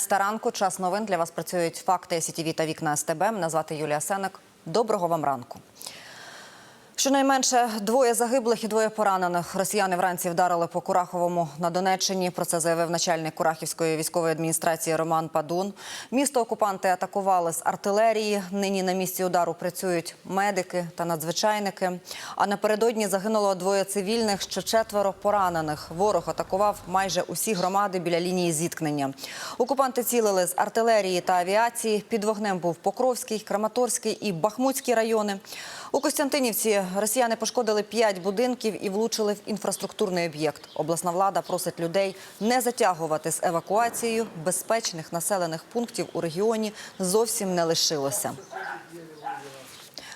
Старанку, час новин для вас працюють факти СІТІВІ та вікна СТБ. Мене звати Юлія Сенек. Доброго вам ранку. Щонайменше двоє загиблих і двоє поранених. Росіяни вранці вдарили по Кураховому на Донеччині. Про це заявив начальник Курахівської військової адміністрації Роман Падун. Місто окупанти атакували з артилерії. Нині на місці удару працюють медики та надзвичайники. А напередодні загинуло двоє цивільних, ще четверо поранених. Ворог атакував майже усі громади біля лінії зіткнення. Окупанти цілили з артилерії та авіації. Під вогнем був Покровський, Краматорський і Бахмутський райони. У Костянтинівці росіяни пошкодили п'ять будинків і влучили в інфраструктурний об'єкт. Обласна влада просить людей не затягувати з евакуацією. Безпечних населених пунктів у регіоні зовсім не лишилося.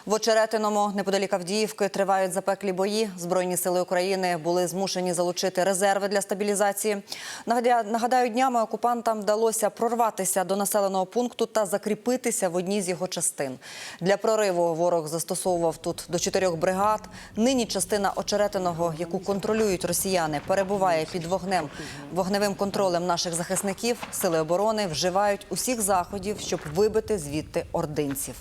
В Очеретиному, неподалік Авдіївки, тривають запеклі бої. Збройні сили України були змушені залучити резерви для стабілізації. Нагадаю, днями окупантам вдалося прорватися до населеного пункту та закріпитися в одній з його частин. Для прориву ворог застосовував тут до чотирьох бригад. Нині частина Очеретиного, яку контролюють росіяни, перебуває під вогнем вогневим контролем наших захисників. Сили оборони вживають усіх заходів, щоб вибити звідти ординців.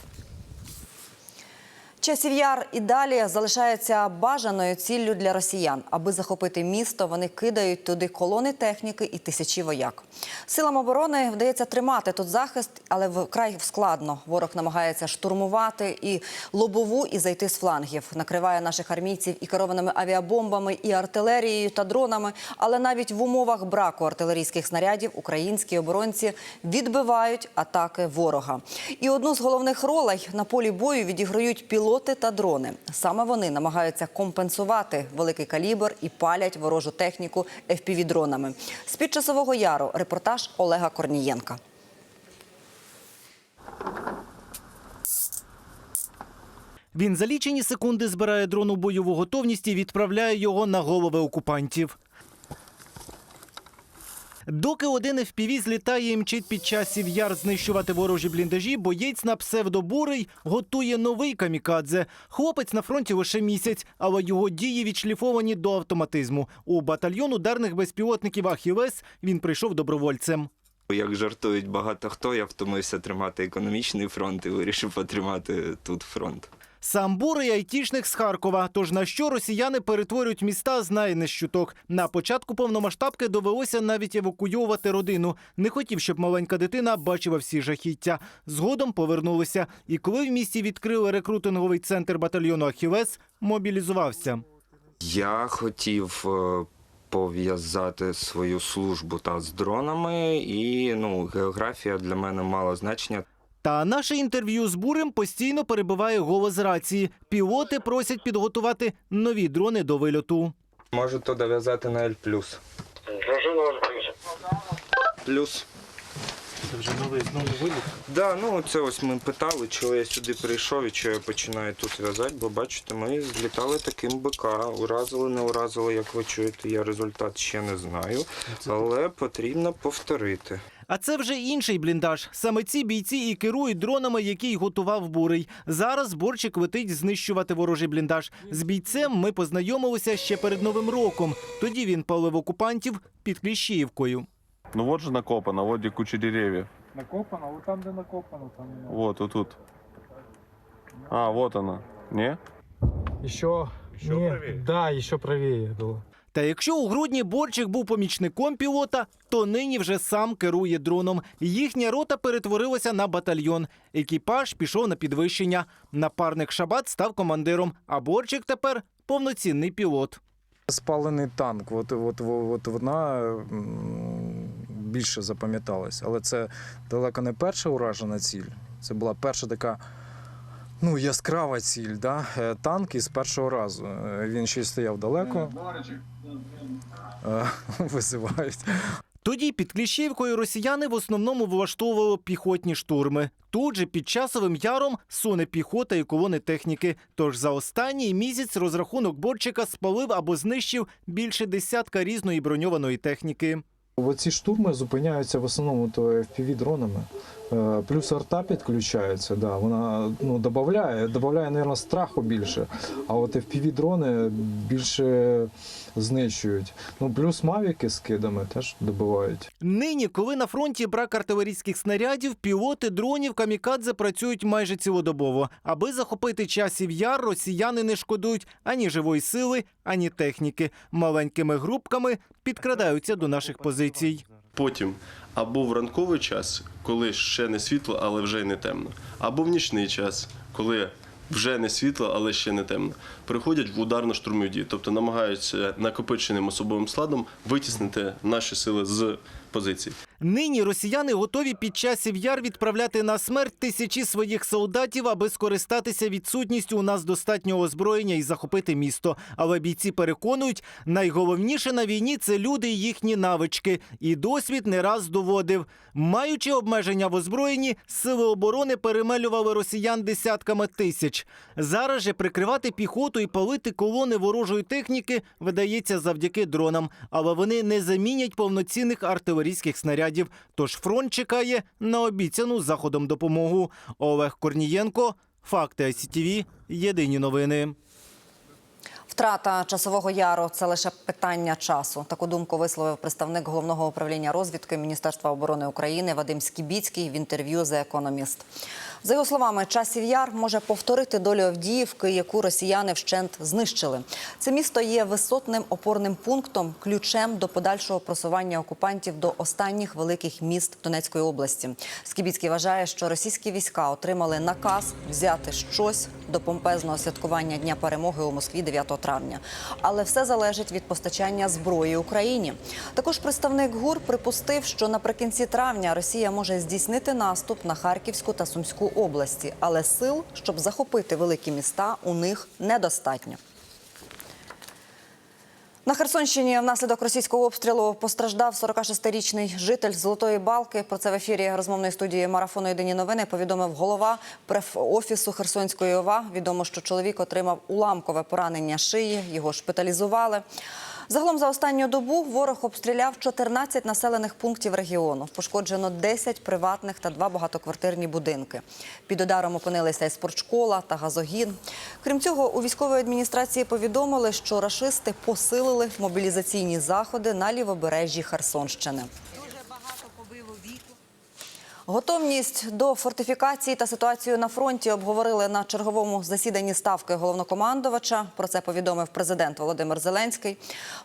Часів яр і далі залишається бажаною ціллю для росіян. Аби захопити місто, вони кидають туди колони техніки і тисячі вояк. Силам оборони вдається тримати тут захист, але вкрай складно. Ворог намагається штурмувати і лобову і зайти з флангів. Накриває наших армійців і керованими авіабомбами, і артилерією та дронами. Але навіть в умовах браку артилерійських снарядів українські оборонці відбивають атаки ворога. І одну з головних ролей на полі бою відіграють пілоти та дрони. Саме вони намагаються компенсувати великий калібр і палять ворожу техніку FPV-дронами. З під часового яру репортаж Олега Корнієнка. Він за лічені секунди збирає дрон у бойову готовність і відправляє його на голови окупантів. Доки один FPV злітає і мчить під часів яр знищувати ворожі бліндажі, боєць на псевдобурий готує новий камікадзе. Хлопець на фронті лише місяць, але його дії відшліфовані до автоматизму. У батальйон ударних безпілотників Ахілес він прийшов добровольцем. Як жартують багато хто, я втомився тримати економічний фронт і вирішив потримати тут фронт. Сам бурий айтішник з Харкова. Тож на що росіяни перетворюють міста, знає не. На початку повномасштабки довелося навіть евакуювати родину. Не хотів, щоб маленька дитина бачила всі жахіття. Згодом повернулися. І коли в місті відкрили рекрутинговий центр батальйону Ахілес, мобілізувався. Я хотів е, пов'язати свою службу та з дронами, і ну, географія для мене мала значення. Та наше інтерв'ю з бурем постійно перебиває голос рації. Пілоти просять підготувати нові дрони до вильоту. Можу то дов'язати на L+. Плюс. Плюс. Це вже новий знову виліт. Да, ну це ось ми питали, чого я сюди прийшов і чого я починаю тут в'язати, бо бачите, ми злітали таким БК, уразили, не уразили, як ви чуєте, я результат ще не знаю, але потрібно повторити. А це вже інший бліндаж. Саме ці бійці і керують дронами, які й готував бурий. Зараз борчик летить знищувати ворожий бліндаж. З бійцем ми познайомилися ще перед новим роком. Тоді він палив окупантів під Кліщіївкою. Ну вот же накопано, вот где куча деревьев. Накопано, вот там, де накопано, там. Вот, вот тут. А, вот она. Не? Еще, еще не, правее. Да, еще правее было. Та якщо у грудні борчик був помічником пілота, то нині вже сам керує дроном. Їхня рота перетворилася на батальйон. Екіпаж пішов на підвищення. Напарник Шабат став командиром, а борчик тепер повноцінний пілот. Спалений танк, от, от, от вона більше запам'яталась. Але це далеко не перша уражена ціль. Це була перша така ну, яскрава ціль. Да? Е, Танк із першого разу. Е, Він ще й стояв далеко. Е, Визивають. Тоді під Кліщівкою росіяни в основному влаштовували піхотні штурми. Тут же під часовим яром суне піхота і колони техніки. Тож за останній місяць розрахунок борчика спалив або знищив більше десятка різної броньованої техніки. Оці штурми зупиняються в основному то FPV-дронами. Е, Плюс арта підключається, да, вона ну, додає, додає, мабуть, страху більше. А от FPV-дрони більше знищують. Ну, плюс мавіки з кидами теж добивають. Нині, коли на фронті брак артилерійських снарядів, пілоти дронів камікадзе працюють майже цілодобово. Аби захопити часів яр, росіяни не шкодують ані живої сили, ані техніки. Маленькими групками підкрадаються до наших позицій. Потім або в ранковий час, коли ще не світло, але вже й не темно, або в нічний час, коли вже не світло, але ще не темно. Приходять в ударно-штурмові дії, тобто намагаються накопиченим особовим складом витіснити наші сили з позицій. Нині росіяни готові під часів яр відправляти на смерть тисячі своїх солдатів, аби скористатися відсутністю у нас достатнього озброєння і захопити місто. Але бійці переконують, найголовніше на війні це люди і їхні навички. І досвід не раз доводив. Маючи обмеження в озброєнні, сили оборони перемелювали росіян десятками тисяч. Зараз же прикривати піхоту і палити колони ворожої техніки видається завдяки дронам, але вони не замінять повноцінних артилерійських снарядів. Тож фронт чекає на обіцяну заходом допомогу. Олег Корнієнко, факти ICTV, Єдині новини. Втрата часового яру це лише питання часу. Таку думку висловив представник головного управління розвідки Міністерства оборони України Вадим Скібіцький в інтерв'ю «The Economist». За його словами, часів яр може повторити долю Авдіївки, яку росіяни вщент знищили. Це місто є висотним опорним пунктом, ключем до подальшого просування окупантів до останніх великих міст Донецької області. Скібіцький вважає, що російські війська отримали наказ взяти щось до помпезного святкування Дня перемоги у Москві 9 травня. Але все залежить від постачання зброї Україні. Також представник ГУР припустив, що наприкінці травня Росія може здійснити наступ на Харківську та Сумську області, але сил, щоб захопити великі міста, у них недостатньо. На Херсонщині внаслідок російського обстрілу постраждав 46-річний житель Золотої Балки. Про це в ефірі розмовної студії марафону Єдині новини повідомив голова преф-офісу Херсонської ОВА. Відомо, що чоловік отримав уламкове поранення шиї. Його шпиталізували. Загалом за останню добу ворог обстріляв 14 населених пунктів регіону. Пошкоджено 10 приватних та два багатоквартирні будинки. Під ударом опинилися і спортшкола та газогін. Крім цього, у військовій адміністрації повідомили, що рашисти посилили мобілізаційні заходи на лівобережжі Херсонщини. Готовність до фортифікації та ситуацію на фронті обговорили на черговому засіданні ставки головнокомандувача. Про це повідомив президент Володимир Зеленський.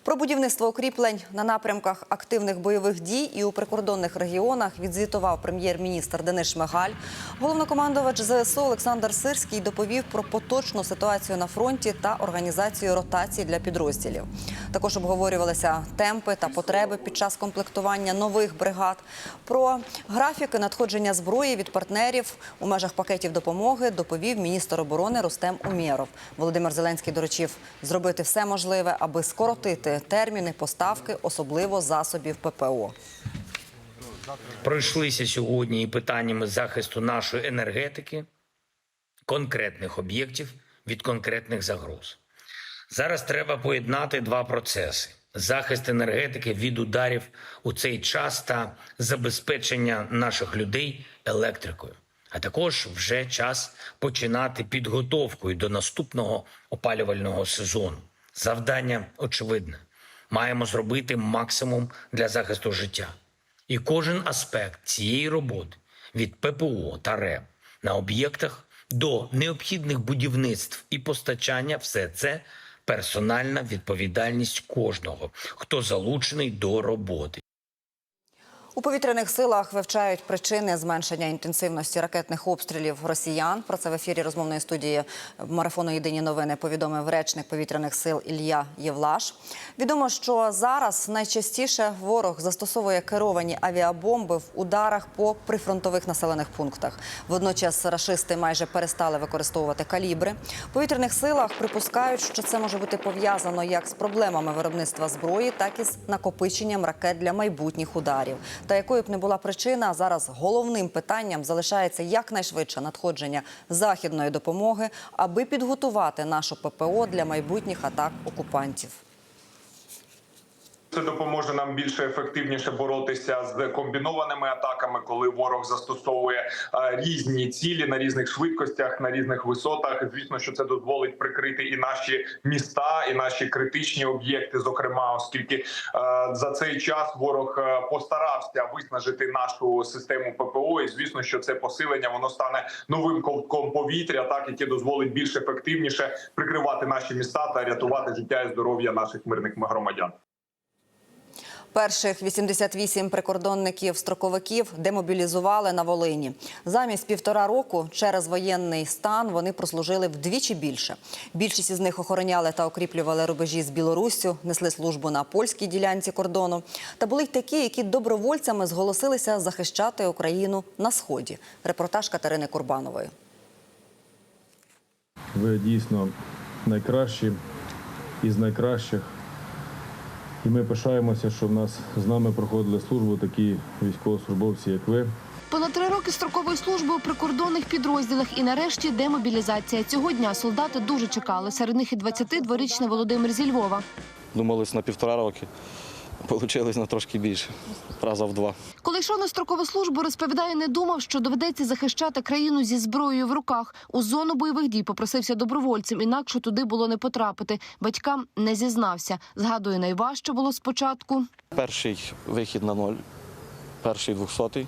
Про будівництво укріплень на напрямках активних бойових дій і у прикордонних регіонах відзвітував прем'єр-міністр Денис Шмигаль. Головнокомандувач ЗСУ Олександр Сирський доповів про поточну ситуацію на фронті та організацію ротації для підрозділів. Також обговорювалися темпи та потреби під час комплектування нових бригад. Про графіки надходження зброї від партнерів у межах пакетів допомоги доповів міністр оборони Рустем Умєров. Володимир Зеленський доручив зробити все можливе, аби скоротити терміни поставки, особливо засобів ППО. пройшлися сьогодні і питаннями захисту нашої енергетики, конкретних об'єктів від конкретних загроз. Зараз треба поєднати два процеси: захист енергетики від ударів у цей час та забезпечення наших людей електрикою. А також вже час починати підготовку до наступного опалювального сезону. Завдання очевидне: маємо зробити максимум для захисту життя. І кожен аспект цієї роботи від ППО та РЕБ на об'єктах до необхідних будівництв і постачання все це персональна відповідальність кожного, хто залучений до роботи. У повітряних силах вивчають причини зменшення інтенсивності ракетних обстрілів росіян. Про це в ефірі розмовної студії марафону Єдині новини повідомив речник повітряних сил Ілля Євлаш. Відомо, що зараз найчастіше ворог застосовує керовані авіабомби в ударах по прифронтових населених пунктах. Водночас рашисти майже перестали використовувати калібри. В повітряних силах припускають, що це може бути пов'язано як з проблемами виробництва зброї, так і з накопиченням ракет для майбутніх ударів. Та якою б не була причина, зараз головним питанням залишається якнайшвидше надходження західної допомоги, аби підготувати нашу ППО для майбутніх атак окупантів. Це допоможе нам більше ефективніше боротися з комбінованими атаками, коли ворог застосовує е, різні цілі на різних швидкостях, на різних висотах. Звісно, що це дозволить прикрити і наші міста, і наші критичні об'єкти, зокрема, оскільки е, за цей час ворог е, постарався виснажити нашу систему ППО. І звісно, що це посилення воно стане новим ковтком повітря, так яке дозволить більш ефективніше прикривати наші міста та рятувати життя і здоров'я наших мирних громадян. Перших 88 прикордонників-строковиків демобілізували на Волині. Замість півтора року через воєнний стан вони прослужили вдвічі більше. Більшість із них охороняли та укріплювали рубежі з Білоруссю, несли службу на польській ділянці кордону. Та були й такі, які добровольцями зголосилися захищати Україну на сході. Репортаж Катерини Курбанової. Ви дійсно найкращі із найкращих. І ми пишаємося, що в нас з нами проходили службу такі військовослужбовці, як ви. Понад три роки строкової служби у прикордонних підрозділах і нарешті демобілізація. Цього дня солдати дуже чекали. Серед них і 22-річний Володимир зі Львова. Думались на півтора роки. Получилось на трошки більше, раза в два. Коли йшов на строкову службу, розповідає, не думав, що доведеться захищати країну зі зброєю в руках. У зону бойових дій попросився добровольцем, інакше туди було не потрапити. Батькам не зізнався. Згадує, найважче було спочатку. Перший вихід на ноль, перший двохсотий.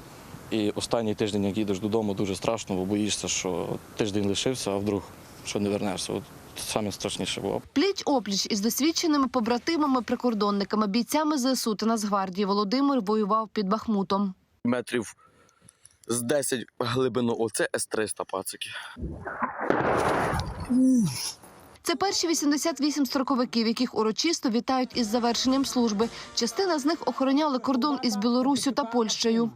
І останній тиждень, як їдеш додому, дуже страшно, бо боїшся, що тиждень лишився, а вдруг що не вернешся. Саме страшніше було. Пліч опліч із досвідченими побратимами-прикордонниками, бійцями ЗСУ та Нацгвардії Володимир воював під Бахмутом. Метрів з 10 глибину. Оце С-300 пацики. Це перші 88 строковиків, яких урочисто вітають із завершенням служби. Частина з них охороняли кордон із Білоруссю та Польщею.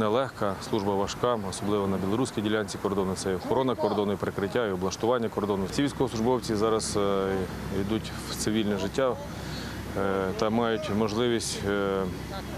Нелегка, служба важка, особливо на білоруській ділянці кордону. Це і охорона кордону, і прикриття, і облаштування кордону. Ці військовослужбовці зараз е, йдуть в цивільне життя е, та мають можливість е,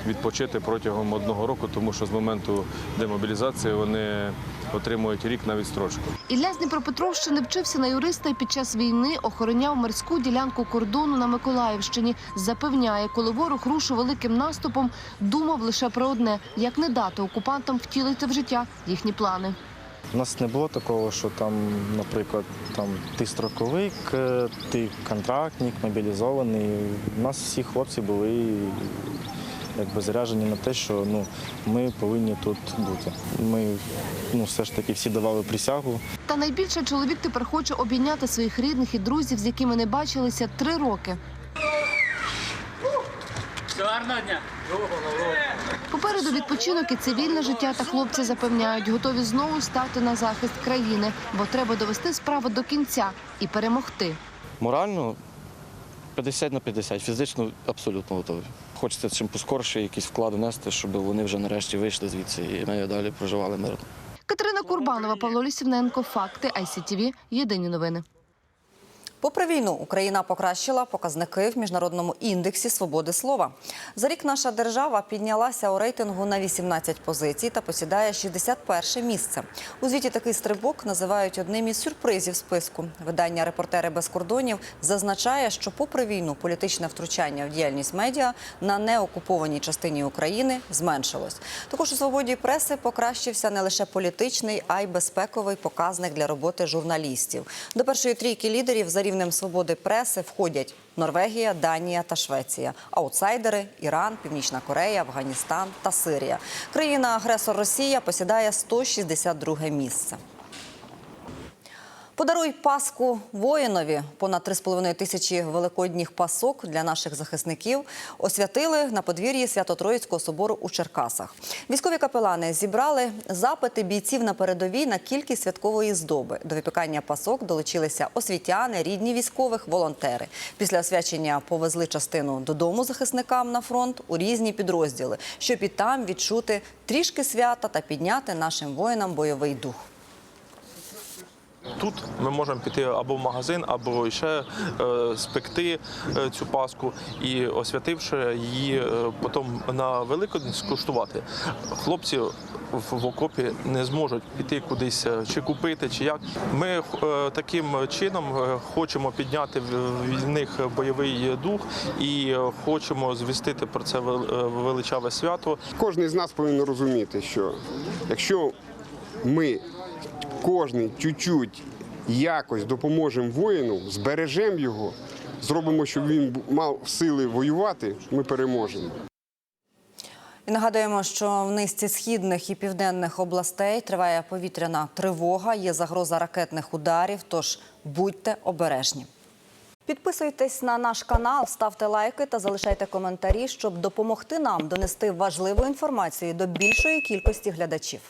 відпочити протягом одного року, тому що з моменту демобілізації вони отримують рік на відстрочку. Ілля з Дніпропетровщини вчився на юриста і під час війни охороняв морську ділянку кордону на Миколаївщині. Запевняє, коли ворог рушив великим наступом, думав лише про одне: як не дати окупантам втілити в життя їхні плани. У нас не було такого, що там, наприклад, там ти строковик, е, ти контрактник, мобілізований. У нас всі хлопці були якби заряджені на те, що ну, ми повинні тут бути. Ми ну, все ж таки всі давали присягу. Та найбільше чоловік тепер хоче обійняти своїх рідних і друзів, з якими не бачилися три роки. Попереду відпочинок і цивільне життя та хлопці запевняють, готові знову стати на захист країни, бо треба довести справу до кінця і перемогти. Морально 50 на 50, фізично абсолютно готові. Хочеться чим поскорше якийсь вклад внести, щоб вони вже нарешті вийшли звідси і далі проживали мирно. Катерина Курбанова, Павло Лісівненко, факти ICTV, Єдині новини. Попри війну, Україна покращила показники в міжнародному індексі свободи слова. За рік наша держава піднялася у рейтингу на 18 позицій та посідає 61 місце. У звіті такий стрибок називають одним із сюрпризів списку. Видання Репортери без кордонів зазначає, що попри війну політичне втручання в діяльність медіа на неокупованій частині України зменшилось. Також у свободі преси покращився не лише політичний, а й безпековий показник для роботи журналістів. До першої трійки лідерів за рівнем свободи преси входять Норвегія, Данія та Швеція. Аутсайдери Іран, Північна Корея, Афганістан та Сирія. Країна-агресор Росія посідає 162 місце. Подаруй паску воїнові. Понад 3,5 тисячі великодніх пасок для наших захисників освятили на подвір'ї Свято-Троїцького собору у Черкасах. Військові капелани зібрали запити бійців на передовій на кількість святкової здоби. До випікання пасок долучилися освітяни, рідні військових, волонтери. Після освячення повезли частину додому захисникам на фронт у різні підрозділи, щоб і там відчути трішки свята та підняти нашим воїнам бойовий дух. Тут ми можемо піти або в магазин, або ще е, спекти е, цю паску і освятивши її, е, потім на Великодень скуштувати. Хлопці в, окопі не зможуть піти кудись чи купити, чи як. Ми таким чином хочемо підняти в, них бойовий дух і хочемо звістити про це вел- величаве свято. Кожен з нас повинен розуміти, що якщо ми кожен чуть-чуть якось допоможемо воїну, збережемо його, зробимо, щоб він мав сили воювати, ми переможемо. І нагадуємо, що в низці східних і південних областей триває повітряна тривога, є загроза ракетних ударів. Тож будьте обережні. Підписуйтесь на наш канал, ставте лайки та залишайте коментарі, щоб допомогти нам донести важливу інформацію до більшої кількості глядачів.